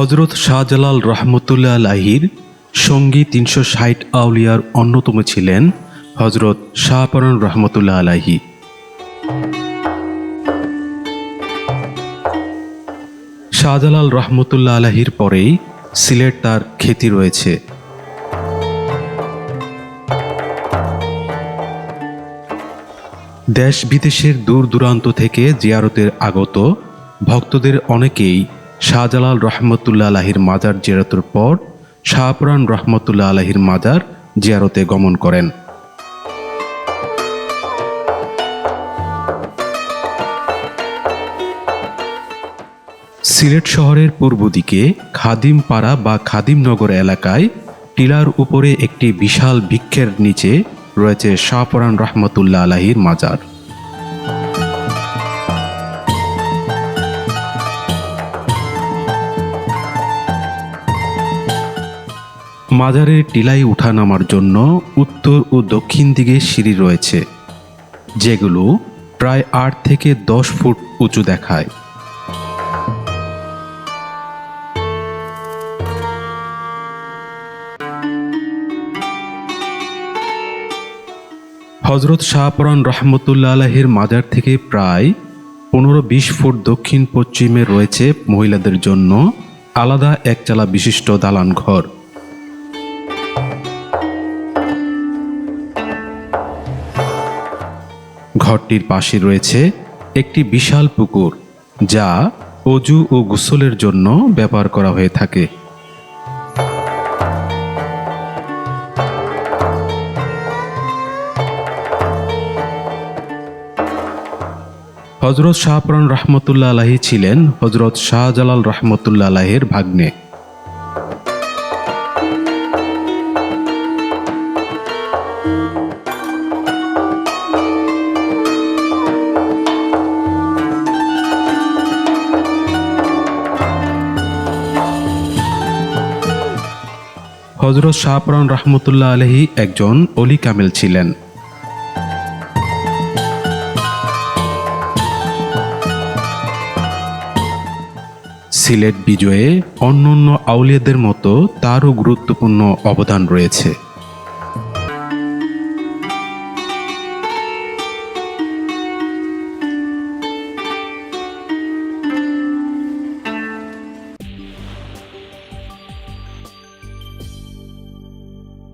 হজরত শাহজালাল রহমতুল্লাহ আলাহির সঙ্গী তিনশো ষাট আউলিয়ার অন্যতম ছিলেন হজরত শাহপরান রহমতুল্লাহ আলাহি শাহজালাল রহমতুল্লাহ আলাহির পরেই সিলেট তার খ্যাতি রয়েছে। দেশ বিদেশের দূর দূরান্ত থেকে জিয়ারতের আগত ভক্তদের অনেকেই শাহজালাল রহমতুল্লা আলাহির মাজার জিয়ারতের পর শাহপুরান রহমতুল্লাহ আলাহির মাজার জিয়ারতে গমন করেন। সিলেট শহরের পূর্ব দিকে খাদিমপাড়া বা খাদিমনগর এলাকায় টিলার উপরে একটি বিশাল বৃক্ষের নিচে রয়েছে শাহপরান রহমতুল্লাহ আলাহির মাজার। মাজারের টিলায় উঠা নামার জন্য উত্তর ও দক্ষিণ দিকে সিঁড়ি রয়েছে, যেগুলো প্রায় আট থেকে দশ ফুট উঁচু দেখায়। হজরত শাহপরান রহমতুল্লা আলাহির মাজার থেকে প্রায় পনেরো বিশ ফুট দক্ষিণ পশ্চিমে রয়েছে মহিলাদের জন্য আলাদা একচালা বিশিষ্ট দালান ঘর। ঘরটির পাশে রয়েছে একটি বিশাল পুকুর, যা অজু ও গোসলের জন্য ব্যবহার করা হয়ে থাকে। হজরত শাহপুরান রহমতুল্লাহ আলাহি ছিলেন হজরত শাহজালাল রহমতুল্লাহ আলাহের ভাগ্নে। হজরত শাহপরান রহমতুল্লাহ আলহী একজন অলি কামেল ছিলেন। সিলেট বিজয়ে অন্যান্য আউলিয়াদের মতো তারও গুরুত্বপূর্ণ অবদান রয়েছে।